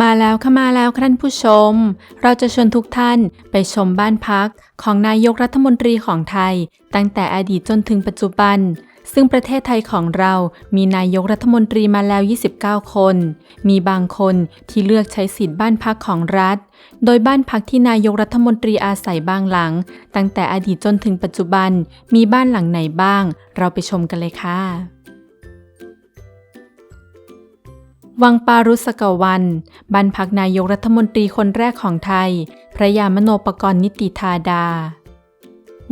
มาแล้วค่ะมาแล้วท่านผู้ชม เราจะชวนทุกท่านไปชมบ้านพักของนายกรัฐมนตรีของไทย ตั้งแต่อดีตจนถึงปัจจุบัน ซึ่งประเทศไทยของเรามีนายกรัฐมนตรีมาแล้ว 29 คน มีบางคนที่เลือกใช้สิทธิ์บ้านพักของรัฐ โดยบ้านพักที่นายกรัฐมนตรีอาศัยบางหลัง ตั้งแต่อดีตจนถึงปัจจุบัน มีบ้านหลังไหนบ้าง เราไปชมกันเลยค่ะ วังปารุสกวันบ้านพักนายกรัฐมนตรีคนแรกของไทย พระยามโนปกรณ์นิติธาดา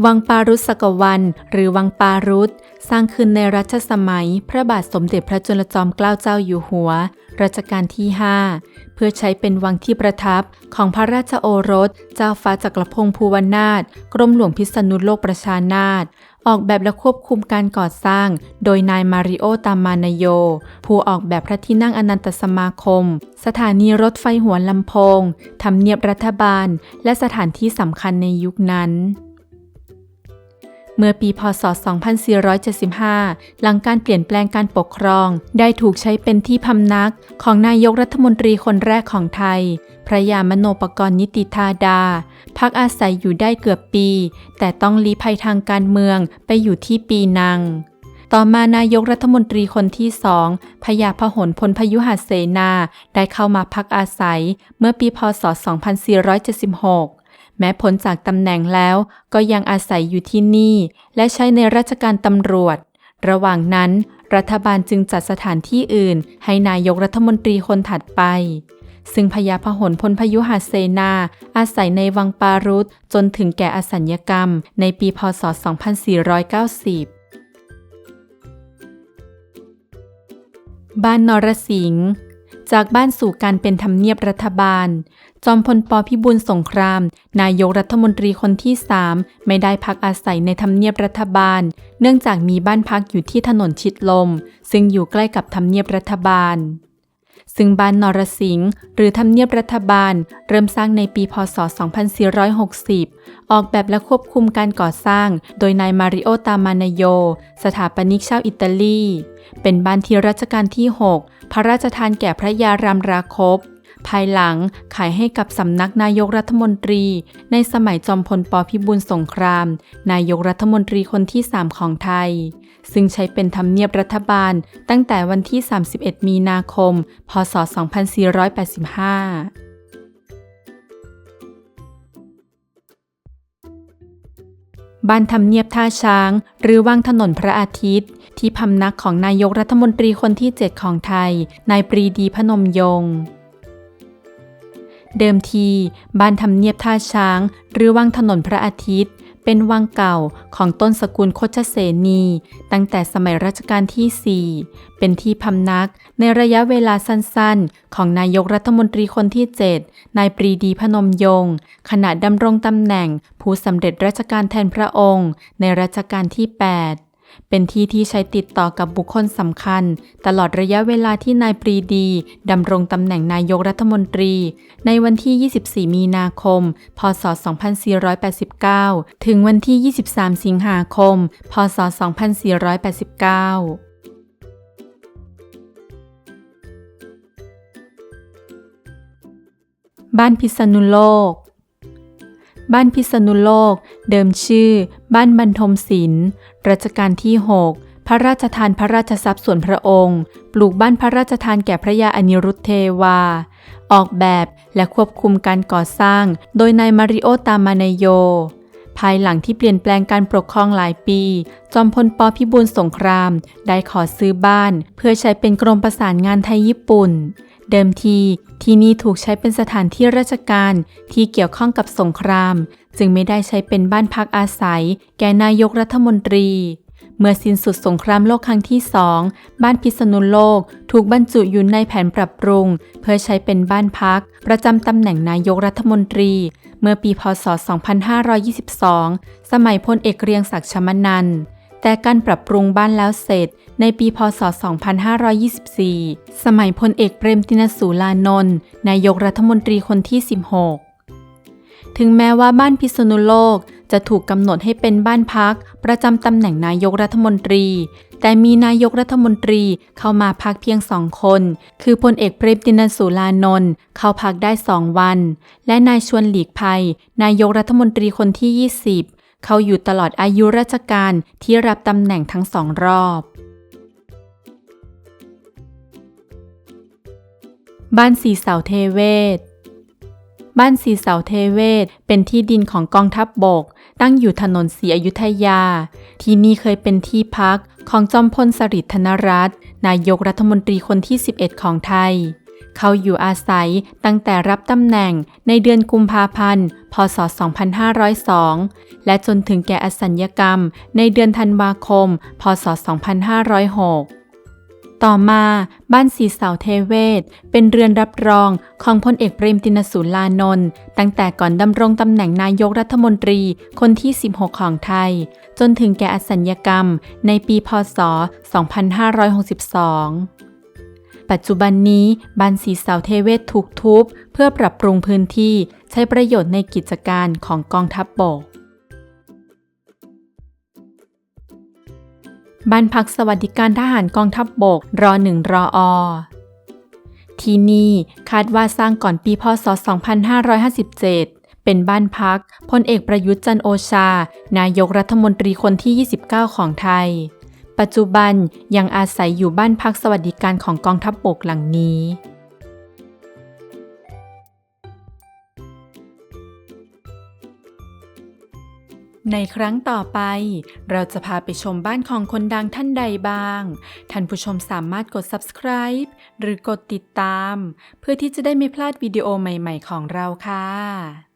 วังปารุสกวันหรือวังปารุสสร้างขึ้นในรัชสมัย พระบาทสมเด็จพระจุลจอมเกล้าเจ้าอยู่หัว รัชกาลที่ 5 เพื่อใช้เป็นวังที่ประทับของพระราชโอรส เจ้าฟ้าจักรพงศ์ภูวนาถกรมหลวงพิษณุโลกประชานาถ ออกแบบและควบคุมการก่อสร้าง โดยนายมาริโอ ตามานโย ผู้ออกแบบพระที่นั่งอนันตสมาคม สถานีรถไฟหัวลำโพง ทำเนียบรัฐบาล และสถานที่สำคัญในยุคนั้น เมื่อปีพศ 2475 หลังการเปลี่ยนแปลงการปกครอง ได้ถูกใช้เป็นที่พำนักของนายกรัฐมนตรีคนแรกของไทย พระยามโนปกรณ์นิติธาดา พักอาศัยอยู่ได้เกือบปี แต่ต้องลี้ภัยทางการเมืองไปอยู่ที่ปีนัง ต่อมานายกรัฐมนตรีคนที่สองพยาพหลพลพยุหเสนาได้เข้ามาพักอาศัยเมื่อปีพศ 2476แม้พ้นจากตำแหน่งแล้วก็ยังอาศัยอยู่ที่นี่ และใช้ในราชการตำรวจ ระหว่างนั้น รัฐบาลจึงจัดสถานที่อื่น ให้นายกรัฐมนตรีคนถัดไป ซึ่งพญาพหลพลพยุหเสนา อาศัยในวังปารุษจนถึงแก่อสัญญกรรม ในปีพศ 2490บ้านนรสิงห์จากบ้านสู่การเป็นทำเนียบรัฐบาล จอมพลปพิบูลสงคราม นายกรัฐมนตรีคนที่สามไม่ได้พักอาศัยในทำเนียบรัฐบาล เนื่องจากมีบ้านพักอยู่ที่ถนนชิดลม ซึ่งอยู่ใกล้กับทำเนียบรัฐบาล ซึ่งบ้านนรสิงห์หรือทำเนียบรัฐบาล เริ่มสร้างในปีพศ 2460 ออกแบบและควบคุมการก่อสร้าง โดยนายมาริโอ ตามานโย สถาปนิกชาวอิตาลี เป็นบ้านที่รัชกาลที่ 6 พระราชทานแก่พระยารามราคบ ภายหลังขายให้กับสำนักนายกรัฐมนตรี ในสมัยจอมพลปพิบูลสงคราม นายกรัฐมนตรีคนที่ 3 ของไทย ซึ่งใช้เป็นทำเนียบรัฐบาลตั้งแต่วันที่ 31 มีนาคม พศ 2485บ้านทำเนียบท่าช้าง หรือว่างถนนพระอาทิตย์ ที่พำนักของนายกรัฐมนตรีคนที่ 7 ของไทย นายปรีดีพนมยงค์ เดิมที บ้านทำเนียบท่าช้าง หรือวังถนนพระอาทิตย์ เป็นวังเก่าของต้นสกุลโคชเสนี ตั้งแต่สมัยรัชกาลที่ 4 เป็นที่พำนักในระยะเวลาสั้นๆ ของนายกรัฐมนตรีคนที่ 7 นายปรีดีพนมยงค์ขณะดำรงตำแหน่งผู้สำเร็จราชการแทนพระองค์ ในรัชกาลที่ 8 เป็นที่ที่ใช้ติดต่อกับบุคคลสำคัญ ตลอดระยะเวลาที่นายปรีดีดำรงตำแหน่งนายกรัฐมนตรี ในวันที่ 24 มีนาคม พศ 2489 ถึงวันที่ 23 สิงหาคม พศ 2489บ้านพิษณุโลก บ้านพิษณุโลก เดิมชื่อ บ้านบรรทมศิลป์รัชกาลที่ 6 พระราชทานพระราชทรัพย์ส่วนพระองค์ ปลูกบ้านพระราชทานแก่พระยาอนิรุทธเทวา ออกแบบและควบคุมการก่อสร้าง โดยนายมาริโอตามานโย ภายหลังที่เปลี่ยนแปลงการปกครองหลายปี จอมพลปพิบูลสงคราม ได้ขอซื้อบ้าน เพื่อใช้เป็นกรมประสานงานไทยญี่ปุ่น เดิมที ที่นี่ถูกใช้เป็นสถานที่ราชการที่เกี่ยวข้องกับสงคราม จึงไม่ได้ใช้เป็นบ้านพักอาศัย แก่นายกรัฐมนตรี เมื่อสิ้นสุดสงครามโลกครั้งที่สองบ้านพิษณุโลกถูกบรรจุอยู่ในแผนปรับปรุง เพื่อใช้เป็นบ้านพัก ประจำตำแหน่งนายกรัฐมนตรี เมื่อปีพศ 2522 สมัยพลเอกเรียงศักดิ์ชมนันท์ แต่การปรับปรุงบ้านแล้วเสร็จในปีพศ 2524 สมัยพลเอกเปรมตินสูลานนท์นายกรัฐมนตรีคนที่ 16 ถึงแม้ว่าบ้านพิษณุโลกจะถูกกำหนดให้เป็นบ้านพัก ประจำตำแหน่งนายกรัฐมนตรี แต่มีนายกรัฐมนตรีเข้ามาพักเพียงสองคน คือพลเอกเปรมตินสุรานนท์เข้าพักได้สองวัน และนายชวนหลีกภัย นายกรัฐมนตรีคนที่ 20 เขาอยู่ตลอดอายุราชการที่รับตำแหน่งทั้งสองรอบ บ้านสีเสาเทเวศ บ้านสีเสาเทเวศเป็นที่ดินของกองทัพบบก ตั้งอยู่ถนนศรีอยุธยา ที่นี่เคยเป็นที่พักของจอมพลสฤษดิ์ธนรัตน์นายกรัฐมนตรีคนที่ 11 ของไทย เขาอยู่อาศัยตั้งแต่รับตำแหน่งในเดือนกุมภาพันธ์ พศ 2502 และจนถึงแก่อสัญญกรรมในเดือนธันวาคม พศ 2506ต่อมาบ้านสีเสาเทเวศ เป็นเรือนรับรองของพลเอกเปรมตินสุรานนท์ตั้งแต่ก่อนดำรงตำแหน่งนายกรัฐมนตรีคนที่ 16 ของไทย จนถึงแก่อสัญญกรรมในปีพศ 2562 ปัจจุบันนี้บ้านสีเสาเทเวศถูกทุบ เพื่อปรับปรุงพื้นที่ใช้ประโยชน์ในกิจการของกองทัพบบก บ้านพักสวัสดิการทหารกองทัพบบกรอหนึ่งรออที่นี่คาดว่าสร้างก่อนปีพศ 2557 เป็นบ้านพักพลเอกประยุทธ์จันโอชา นายกรัฐมนตรีคนที่ 29 ของไทย ปัจจุบันยังอาศัยอยู่บ้านพักสวัสดิการของกองทัพบบกหลังนี้ ในครั้งต่อไป เราจะพาไปชมบ้านของคนดังท่านใดบ้าง ท่านผู้ชมสามารถกด subscribe หรือกดติดตาม เพื่อที่จะได้ไม่พลาดวิดีโอใหม่ ๆ ของเราค่ะ